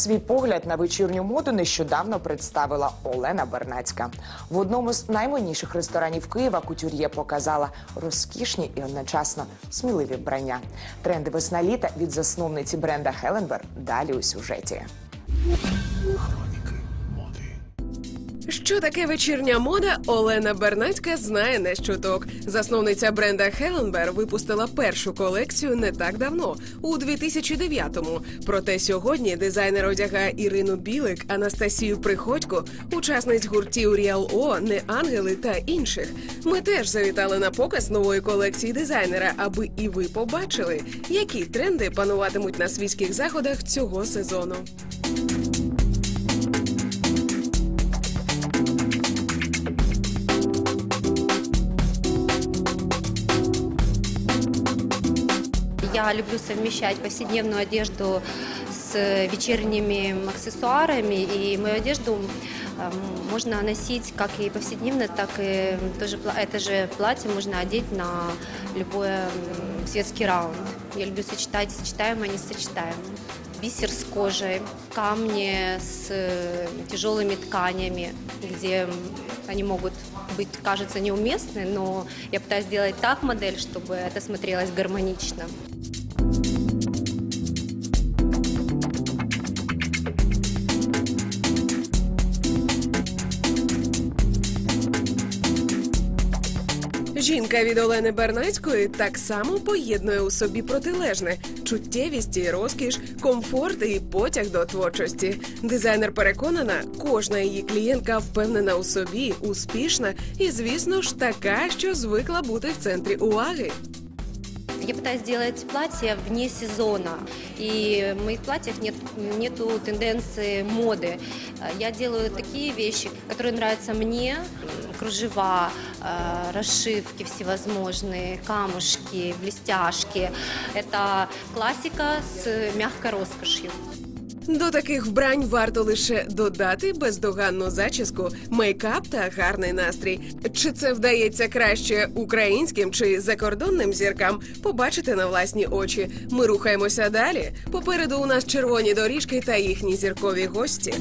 Свій погляд на вечірню моду нещодавно представила Олена Бернацька. В одному з наймодніших ресторанів Києва кутюр'є показала розкішні і одночасно сміливі вбрання. Тренди весна літа від засновниці бренда Хеленбер далі у сюжеті. Що таке вечірня мода? Олена Бернацька знає не щуток. Засновниця бренда Хеленбер випустила першу колекцію не так давно, у 2009-му. Проте сьогодні дизайнер одягає Ірину Білик, Анастасію Приходько, учасниць гуртів Ріал О, Не Ангели та інших. Ми теж завітали на показ нової колекції дизайнера, аби і ви побачили, які тренди пануватимуть на світських заходах цього сезону. Я люблю совмещать повседневную одежду с вечерними аксессуарами, и мою одежду можно носить как и повседневно, так и тоже, это же платье можно одеть на любой светский раунд. Я люблю сочетать сочетаемое, несочетаемое. Бисер с кожей, камни с э, тяжелыми тканями, где они могут быть, кажется, неуместны, но я пытаюсь сделать так модель, чтобы это смотрелось гармонично. Жінка від Олени Бернацької так само поєднує у собі протилежне чуттєвість і розкіш, комфорт і потяг до творчості. Дизайнер переконана, кожна її клієнтка впевнена у собі, успішна і, звісно ж, така, що звикла бути в центрі уваги. Я пытаюсь сделать платье вне сезона, и в моих платьях нет нету тенденции моды. Э, Я делаю такие вещи, которые нравятся мне, м, кружева, э, расшивки всевозможные, камушки, блестяшки. Это классика с мягкой роскошью. До таких вбрань варто лише додати бездоганну зачіску, мейкап та гарний настрій. Чи це вдається краще українським чи закордонним зіркам? Побачите на власні очі. Ми рухаємося далі. Попереду у нас червоні доріжки та їхні зіркові гості.